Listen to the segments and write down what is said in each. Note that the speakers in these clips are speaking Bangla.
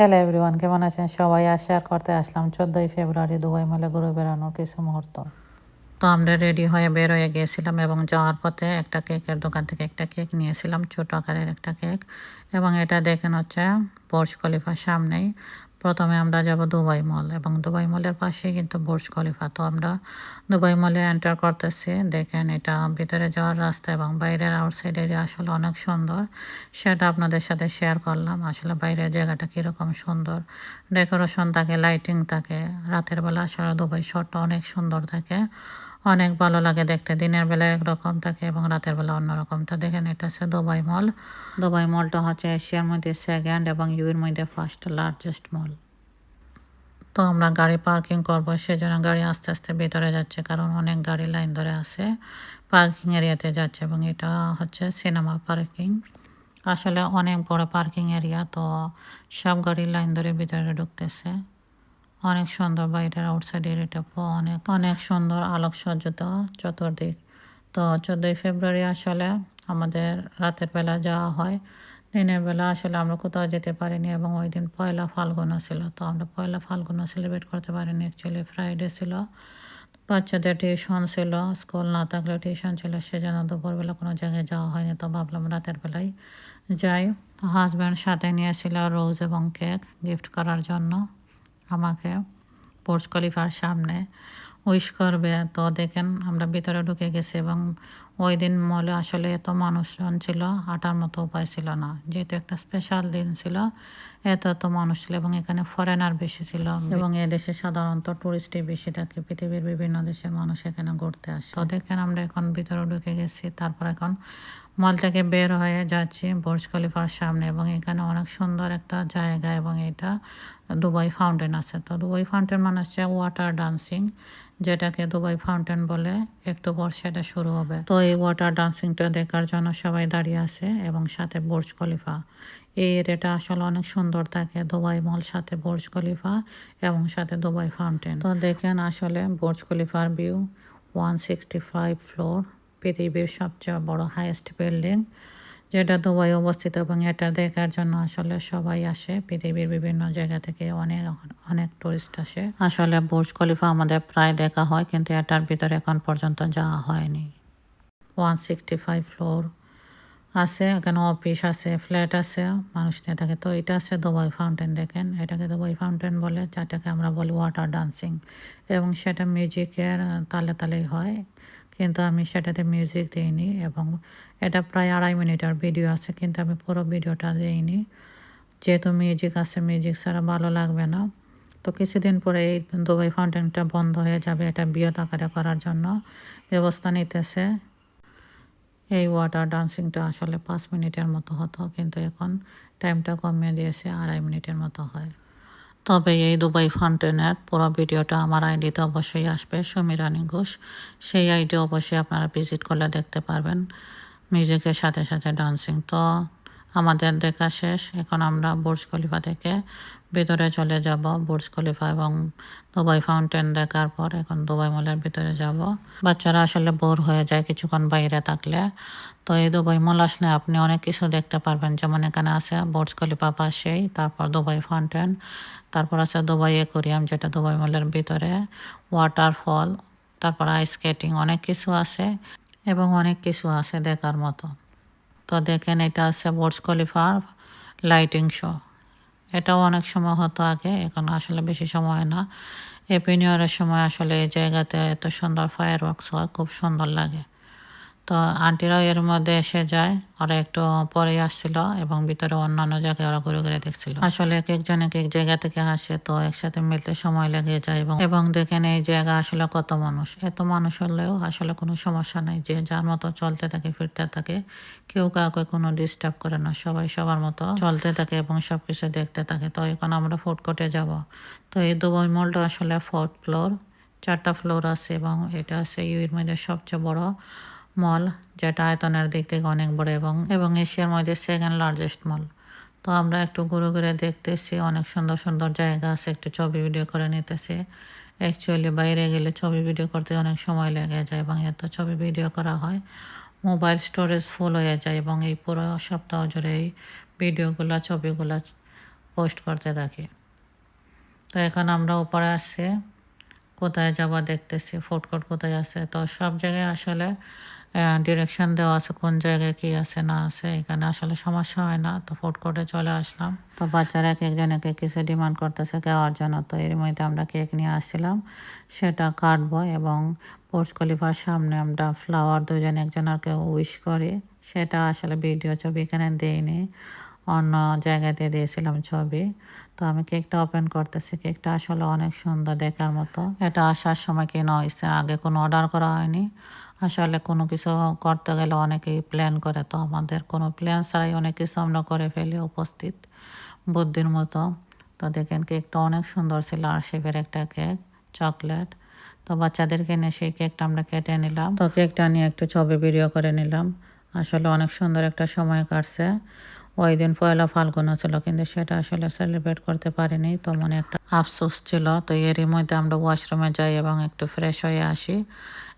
হ্যালো এভরিওয়ান, কেমন আছেন? সবাই আর শেয়ার করতে আসলাম চোদ্দই ফেব্রুয়ারি দুবাই মেলে ঘুরে বেড়ানোর কিছু মুহূর্ত। তো আমরা রেডি হয়ে বের হয়ে গিয়েছিলাম এবং যাওয়ার পথে একটা কেকের দোকান থেকে একটা কেক নিয়েছিলাম, ছোট আকারের একটা কেক। এবং এটা দেখেন হচ্ছে বর্ষ খলিফার সামনেই। প্রথমে আমরা যাব দুবাই মল এবং দুবাই মলের পাশে কিন্তু বুর্জ খলিফা। তো আমরা দুবাই মলে এন্টার করতেছি। দেখেন এটা ভিতরে যাওয়ার রাস্তা এবং বাইরের আউটসাইড এরিয়া আসলে অনেক সুন্দর, সেটা আপনাদের সাথে শেয়ার করলাম। আসলে বাইরের জায়গাটা কীরকম সুন্দর ডেকোরেশন থাকে লাইটিং থাকে, রাতের বেলা আসলে দুবাই শহরটা অনেক সুন্দর থাকে। অনেক ভালো লাগে দেখতে। দিনের বেলা একরকম থাকে এবং রাতের বেলা অন্যরকম। তা দেখেন, এটা হচ্ছে দুবাই মল। দুবাই মলটা হচ্ছে এশিয়ার মধ্যে সেকেন্ড এবং ইউর মধ্যে ফার্স্ট লার্জেস্ট মল তো আমরা গাড়ি পার্কিং করব, সেজন্য গাড়ি আস্তে আস্তে ভেতরে যাচ্ছে, কারণ অনেক গাড়ি লাইন ধরে আছে। পার্কিং এরিয়াতে যাচ্ছে এবং এটা হচ্ছে সিনেমা পার্কিং আসলে অনেক বড় পার্কিং এরিয়া তো সব গাড়ি লাইন ধরে ভিতরে ঢুকতেছে। অনেক সুন্দর বাইরের আউটসাইড এরিয়াটা অনেক অনেক সুন্দর আলোকসজ্জিত চতুর্দিক। তো চোদ্দোই ফেব্রুয়ারি আসলে আমাদের রাতের বেলা যাওয়া হয়। দিনের বেলা আসলে আমরা কোথাও যেতে পারিনি এবং ওই দিন পয়লা ফাল্গুনও ছিল। তো আমরা পয়লা ফাল্গুনও সেলিব্রেট করতে পারিনি। অ্যাকচুয়ালি ফ্রাইডে ছিল। বাচ্চাদের টিউশন ছিল স্কুল না থাকলে টিউশন ছিল, সেজন্য দুপুরবেলা কোনো জায়গায় যাওয়া হয়নি। তো ভাবলাম রাতের বেলায় যাই। হাজব্যান্ড সাথে নিয়েছিল রোজ এবং কেক গিফট করার জন্য। আমাকে পোর্চ খলিফার সামনে উইশ করবে। তো দেখেন আমরা ভিতরে ঢুকে গেছি এবং ওই দিন মলে আসলে এত মানুষজন ছিল হাঁটার মতো উপায় ছিল না। যেহেতু একটা স্পেশাল দিন ছিল এত এত মানুষ ছিল এবং এখানে ফরেনার বেশি ছিল। এবং এদেশে সাধারণত টুরিস্টই বেশি থাকে পৃথিবীর বিভিন্ন দেশের মানুষ এখানে ঘুরতে আসে। তো দেখেন আমরা এখন ভিতরে ঢুকে গেছি তারপর এখন মল থেকে বের হয়ে যাচ্ছি বুর্জ খলিফার সামনে এবং এখানে অনেক সুন্দর একটা জায়গা এবং এটা দুবাই ফাউন্টেন আছে। তো দুবাই ফাউন্টেন মানে হচ্ছে ওয়াটার ডান্সিং যেটাকে দুবাই ফাউন্টেন বলে। একটু পর সেটা শুরু হবে। তো এই ওয়াটার ডান্সিংটা দেখার জন্য সবাই দাঁড়িয়ে আছে এবং সাথে বুর্জ খলিফা। এই এরিয়াটা আসলে অনেক সুন্দর থাকে দুবাই মল, সাথে বুর্জ খলিফা এবং সাথে দুবাই ফাউন্টেন। তো দেখেন আসলে বুর্জ খলিফার view one sixty five floor পৃথিবীর সবচেয়ে বড় হাইয়েস্ট বিল্ডিং যেটা দুবাই অবস্থিত এবং এটা দেখার জন্য আসলে সবাই আসে। পৃথিবীর বিভিন্ন জায়গা থেকে অনেক অনেক টুরিস্ট আসে। আসলে বুর্জ খলিফা আমাদের প্রায় দেখা হয়, কিন্তু এটার ভিতরে এখন পর্যন্ত যাওয়া হয়নি। ওয়ান সিক্সটি ফাইভ ফ্লোর আছে, এখানে অফিস আছে ফ্ল্যাট আছে, মানুষ নিয়ে থাকে। তো এটা আছে দুবাই ফাউন্টেন দেখেন। এটাকে দুবাই ফাউন্টেন বলে, যেটাকে আমরা বলি ওয়াটার ডান্সিং এবং সেটা মিউজিকের তালে তালেই হয়। কিন্তু আমি সেটাতে মিউজিক দিইনি এবং এটা প্রায় আড়াই মিনিটের ভিডিও আছে, কিন্তু আমি পুরো ভিডিওটা দিইনি। যেহেতু মিউজিক আছে মিউজিক ছাড়া ভালো লাগবে না। তো কিছুদিন পরে এই দুবাই ফাউন্টেনটা বন্ধ হয়ে যাবে এটা বিয়ত আকারে করার জন্য ব্যবস্থা নিতেছে। এই ওয়াটার ডান্সিংটা আসলে পাঁচ মিনিটের মতো হতো, কিন্তু এখন টাইমটা কমিয়ে দিয়েছে, আড়াই মিনিটের মতো হয়। তবে এই দুবাই ফাউন্টেনের পুরো ভিডিওটা আমার আইডিতে অবশ্যই আসবে সমীরানী ঘোষ। সেই আইডি অবশ্যই আপনারা ভিজিট করলে দেখতে পারবেন। মিউজিকের সাথে সাথে ডান্সিং তো আমাদের দেখা শেষ। এখন আমরা বুর্জ খলিফা থেকে ভিতরে চলে যাব, বুর্জ খলিফা এবং দুবাই ফাউন্টেন দেখার পর এখন দুবাই মলের ভিতরে যাব। বাচ্চারা আসলে বোর হয়ে যায় কিছুক্ষণ বাইরে থাকলে। তো এই দুবাই মল আসলে আপনি অনেক কিছু দেখতে পারবেন, যেমন এখানে আছে বুর্জ খলিফা পাশেই, তারপর দুবাই ফাউন্টেন, তারপর আছে দুবাই একুরিয়াম যেটা দুবাই মলের ভিতরে, ওয়াটারফল, তারপর আইস স্কেটিং অনেক কিছু আছে এবং অনেক কিছু আছে দেখার মতো। তো দেখেন এটা আছে বুর্জ খলিফার লাইটিং শো এটাও অনেক সময় হতো আগে, এখন আসলে বেশি সময় না। হ্যাপি নিউ সময় আসলে এই জায়গাতে এত সুন্দর ফায়ার ওয়ার্কস হয়, খুব সুন্দর লাগে। তো আন্টিরাও এর মধ্যে এসে যায়। ওরা একটু পরে আসছিল এবং ভিতরে অন্যান্য জায়গায় ওরা ঘুরে ঘুরে দেখছিল। আসলে এক একজন এক জায়গা থেকে আসে তো একসাথে মিলতে সময় লেগে যায় এবং এবং দেখেন এই জায়গা আসলে কত মানুষ। এত মানুষ হলেও আসলে কোনো সমস্যা নাই। যে যার মতো চলতে থাকে, ফিরতে থাকে, কেউ কাউকে কোনো ডিস্টার্ব করে না। সবাই সবার মতো চলতে থাকে এবং সব কিছু দেখতে থাকে। তো এখন আমরা ফুড কোর্টে যাব। তো এই দুবাই মলটা আসলে ফোর্থ ফ্লোর চারটা ফ্লোর আছে এবং এটা আছে ইউর মধ্যে সবচেয়ে বড় মল যেটা আয়তনের দিক থেকে অনেক বড় এবং এবং এশিয়ার মধ্যে সেকেন্ড লার্জেস্ট মল তো আমরা একটু ঘুরে ঘুরে দেখতেছি, অনেক সুন্দর সুন্দর জায়গা আছে, একটু ছবি ভিডিও করে নিতেছি। অ্যাকচুয়ালি বাইরে গেলে ছবি ভিডিও করতে অনেক সময় লেগে যায় এবং এত ছবি ভিডিও করা হয় মোবাইল স্টোরেজ ফুল হয়ে যায় এবং এই পুরো সপ্তাহ জুড়ে এই ভিডিওগুলো ছবিগুলো পোস্ট করতে থাকি। তো এখন আমরা উপরে আসছি, কোথায় যাবা দেখতেছি ফুড কোথায় আছে? তো সব জায়গায় আসলে ডিরেকশন দেওয়া আছে, কোন জায়গায় কি আছে, না আছে, এখানে আসলে সমস্যা হয় না। তো ফুড কোর্টে চলে আসলাম। তো বাচ্চারা এক একজন এক কিছু ডিমান্ড করতেছে খাওয়ার জন্য তো এর মধ্যে আমরা কেক নিয়ে আসছিলাম, সেটা কাটবো এবং পোর্স কলিফার সামনে আমরা ফ্লাওয়ার দুজন একজনকে উইশ করি। সেটা আসলে ভিডিও ছবি এখানে দেইনি। অন্য জায়গাতে দিয়েছিলাম ছবি। তো আমি কেকটা ওপেন করতেছি। কেকটা আসলে অনেক সুন্দর দেখার মতো। এটা আসার সময় কেনা হয়েছে? আগে কোনো অর্ডার করা হয়নি। আসলে কোনো কিছু করতে গেলে অনেকেই প্ল্যান করে। তো আমাদের কোনো প্ল্যান ছাড়াই অনেক কিছু আমরা করে ফেলি উপস্থিত বুদ্ধির মতো। তো দেখেন কেকটা অনেক সুন্দর ছিল। আর শেপের একটা কেক, চকলেট। তো বাচ্চাদেরকে নিয়ে সেই কেকটা আমরা কেটে নিলাম। তো কেকটা নিয়ে একটু ছবি ভিডিও করে নিলাম। আসলে অনেক সুন্দর একটা সময় কাটছে। ওই দিন পয়লা ফাল্গুন ছিল, কিন্তু সেটা আসলে সেলিব্রেট করতে পারিনি। তো মনে একটা আফসোস ছিল। তো এরই মধ্যে আমরা ওয়াশরুমে যাই এবং একটু ফ্রেশ হয়ে আসি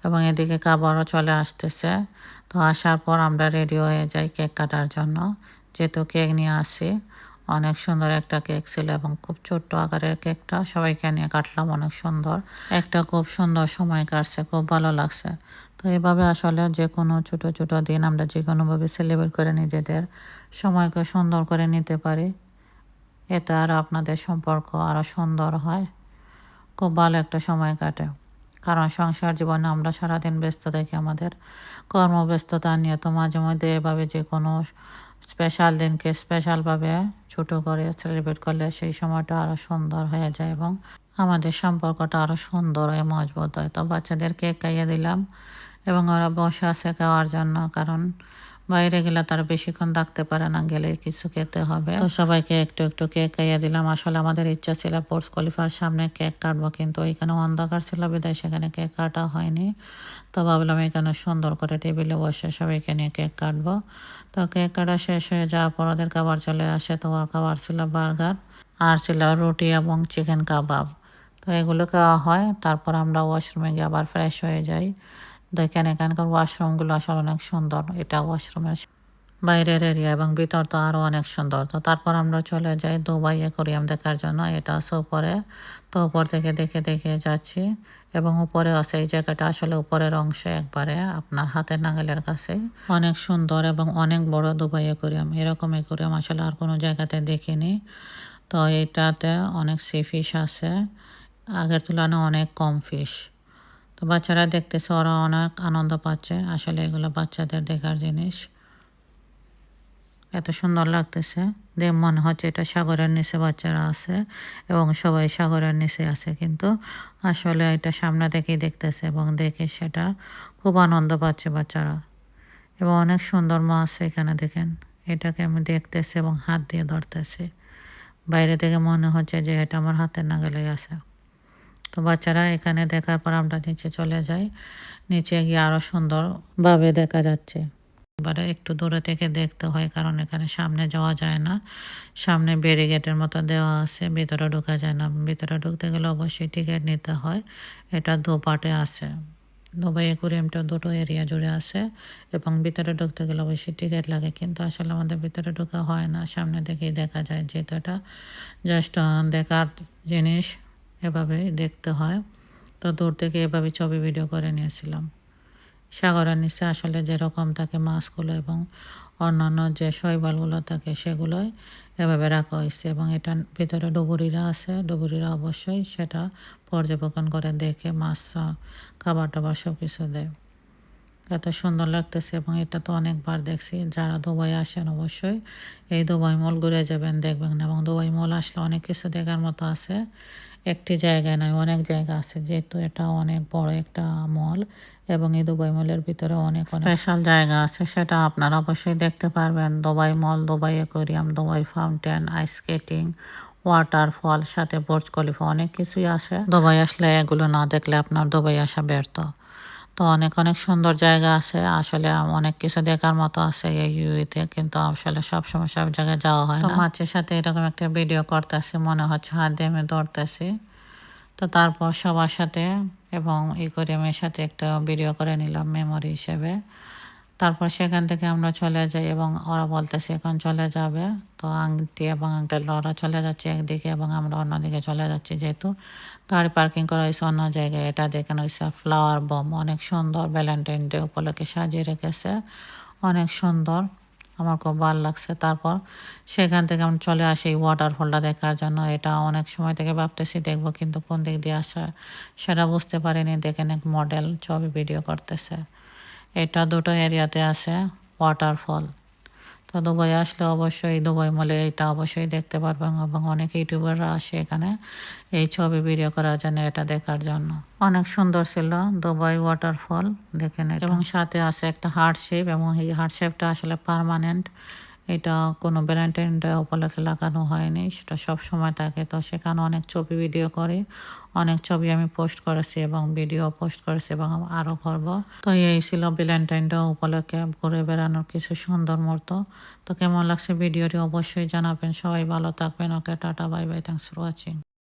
এবং এদিকে খাবারও চলে আসতেছে। তো আসার পর আমরা রেডি হয়ে যাই কেক কাটার জন্য। যেহেতু কেক নিয়ে আসি, অনেক সুন্দর একটা কেক ছিল এবং খুব ছোট্ট আকারের কেকটা সবাইকে নিয়ে কাটলাম, অনেক সুন্দর। একটা খুব সুন্দর সময় কাটছে, খুব ভালো লাগছে। তো এভাবে আসলে যে কোনো ছোটো ছোটো দিন আমরা যে কোনোভাবে সেলিব্রেট করে নিজেদের সময়কে সুন্দর করে নিতে পারি। এতে আর আপনাদের সম্পর্ক আরও সুন্দর হয়। খুব ভালো একটা সময় কাটে। কারণ সংসার জীবনে আমরা সারাদিন ব্যস্ত থাকি আমাদের। কর্মব্যস্ততা নিয়ে তো মাঝে মধ্যে এভাবে যে কোনো স্পেশাল দিনকে স্পেশালভাবে ছোটো করে সেলিব্রেট করলে সেই সময়টা আরও সুন্দর হয়ে যায় এবং আমাদের সম্পর্কটা আরও সুন্দর হয়ে মজবুত হয়। তো বাচ্চাদের কেক খাইয়ে দিলাম। এবং ওরা বসে আছে খাওয়ার জন্য, কারণ বাইরে গেলে তারা বেশিক্ষণ থাকতে পারে না, গেলে কিছু খেতে হবে। তো সবাইকে একটু একটু কেক খাইয়ে দিলাম। আসলে আমাদের ইচ্ছা ছিল পোর্টস কলিফার সামনে কেক কাটবো, কিন্তু এখানে অন্ধকার ছিল, বিদায় সেখানে কেক কাটা হয়নি। তো ভাবলাম এখানে সুন্দর করে টেবিলে বসে সবাইকে নিয়ে কেক কাটবো। তো কেক কাটা শেষ হয়ে যাওয়ার পর ওদের খাবার চলে আসে। তো ওর খাবার ছিল বার্গার, আর ছিল রুটি এবং চিকেন কাবাব। তো এগুলো খাওয়া হয়, তারপর আমরা ওয়াশরুমে গিয়ে আবার ফ্রেশ হয়ে যাই। দেখেন এখানকার ওয়াশরুমগুলো আসলে অনেক সুন্দর। এটা ওয়াশরুমের বাইরের এরিয়া এবং ভিতর তো আরও অনেক সুন্দর। তো তারপর আমরা চলে যাই দুবাই অ্যাকোরিয়াম দেখার জন্য। এটা আছে উপরে তো উপর থেকে দেখে দেখে যাচ্ছি। এবং উপরে আছে এই জায়গাটা আসলে উপরের অংশে একবারে আপনার হাতের নাগালের কাছে। অনেক সুন্দর এবং অনেক বড় দুবাই অ্যাকোরিয়াম। এরকম অ্যাকোরিয়াম আসলে আর কোনো জায়গাতে দেখিনি। তো এটাতে অনেক সি ফিশ আছে। আগের তুলনায় অনেক কম ফিশ তো বাচ্চারা দেখতেছে, ওরা অনেক আনন্দ পাচ্ছে। আসলে এগুলো বাচ্চাদের দেখার জিনিস। এত সুন্দর লাগতেছে। দেখ, মনে হচ্ছে এটা সাগরের নিচে বাচ্চারা আছে এবং সবাই সাগরের নিচে আছে, কিন্তু আসলে এটা সামনে থেকেই দেখতেছে এবং দেখে সেটা খুব আনন্দ পাচ্ছে বাচ্চারা। এবং অনেক সুন্দর মাছ এখানে, দেখেন। এটাকে আমি দেখতেছি এবং হাত দিয়ে ধরতেছি। বাইরে থেকে মনে হচ্ছে যে এটা আমার হাতের নাগালে আছে। তো বাচ্চারা এখানে দেখার পর আমরা নিচে চলে যাই। নিচে গিয়ে আরও সুন্দরভাবে দেখা যাচ্ছে। এবারে একটু দূরে থেকে দেখতে হয়, কারণ এখানে সামনে যাওয়া যায় না। সামনে ব্যারিগেটের মতো দেওয়া আছে, ভিতরে ঢোকা যায় না। ভিতরে ঢুকতে গেলে অবশ্যই টিকিট নিতে হয়। এটা দু পার্টে আছে। দুবাই একুরিয়ামটা দুটো এরিয়া জুড়ে আছে এবং ভিতরে ঢুকতে গেলে অবশ্যই টিকিট লাগে। কিন্তু আসলে আমাদের ভিতরে ঢোকা হয় না। সামনে থেকেই দেখা যায় যেহেতু এটা জাস্ট দেখার জিনিস। এভাবেই দেখতে হয়। তো দূর থেকে এভাবে ছবি ভিডিও করে নিয়েছিলাম। সাগরের নিচে আসলে যেরকম থাকে মাছগুলো এবং অন্যান্য যে শৈবালগুলো থাকে সেগুলোই এভাবে রাখা হয়েছে এবং এটার ভিতরে ডুবুরিরা আছে। ডুবুরিরা অবশ্যই সেটা পর্যবেক্ষণ করে দেখে মাছ খাবার টাবার সব কিছু দেয়। এত সুন্দর লাগতেছে এবং এটা তো অনেকবার দেখছি। যারা দুবাই আসেন অবশ্যই এই দুবাই মল ঘুরে যাবেন, দেখবেন এবং দুবাই মল আসলে অনেক কিছু দেখার মতো আছে। একটি জায়গায় নয়, অনেক জায়গা আছে যেহেতু এটা অনেক বড় একটা মল এবং এই দুবাই মলের ভিতরে অনেক স্পেশাল জায়গা আছে, সেটা আপনারা অবশ্যই দেখতে পারবেন। Dubai mall, Dubai aquarium Dubai fountain ice skating waterfall সাথে বোর্জ কলিফা অনেক কিছুই আসে দুবাই আসলে এগুলো না দেখলে আপনার দুবাই আসা ব্যর্থ। তো অনেক অনেক সুন্দর জায়গা আছে। আসলে অনেক কিছু দেখার মতো আছে এই ইউইতে কিন্তু আসলে সবসময় সব জায়গায় যাওয়া হয় না। মাছের সাথে এরকম একটা ভিডিও করতেছি মনে হচ্ছে হাত দিয়ে আমি তো তো তারপর সবার সাথে এবং ইকোরিয়ামের সাথে একটা ভিডিও করে নিলাম মেমোরি হিসেবে। তারপর সেখান থেকে আমরা চলে যাই এবং ওরা বলতেছে এখন চলে যাবে। তো আংটি এবং আঙ্কেল ওরা চলে যাচ্ছে একদিকে এবং আমরা অন্যদিকে চলে যাচ্ছি যেহেতু গাড়ি পার্কিং করা হয়েছে অন্য জায়গায়। এটা দেখেন হয়েছে ফ্লাওয়ার বম অনেক সুন্দর ভ্যালেন্টাইন ডে উপলক্ষে সাজিয়ে রেখেছে। অনেক সুন্দর। আমার খুব ভালো লাগছে। তারপর সেখান থেকে আমি চলে আসি ওয়াটারফলটা দেখার জন্য। এটা অনেক সময় থেকে ভাবতেছি, দেখব কিন্তু কোন দিক দিয়ে আসা সেটা বুঝতে পারিনি। দেখেন এক মডেল ছবি ভিডিও করতেছে। এটা দুটো এরিয়াতে আছে ওয়াটারফল তো দুবাই আসলে অবশ্যই দুবাই মলে এটা অবশ্যই দেখতে পারবেন এবং অনেক ইউটিউবাররা আসে এখানে এই ছবি ভিডিও করার জন্য এটা দেখার জন্য অনেক সুন্দর ছিল দুবাই ওয়াটারফল দেখেন। এবং সাথে আছে একটা হার্ট শেপ এবং এই হার্ট শেপটা আসলে পারমানেন্ট এটা কোনো ভ্যালেন্টাইন ডে উপলক্ষে লাগানো হয়নি, সেটা সব সময় থাকে। তো সেখানে অনেক ছবি ভিডিও করে, অনেক ছবি আমি পোস্ট করেছি এবং ভিডিও পোস্ট করেছি এবং আরও করব। তো এই ছিল ভ্যালেন্টাইন ডে উপলক্ষে ঘুরে বেড়ানোর কিছু সুন্দর মুহূর্ত। তো কেমন লাগছে ভিডিওটি অবশ্যই জানাবেন। সবাই ভালো থাকবেন। Okay, tata, bye bye. Thanks for watching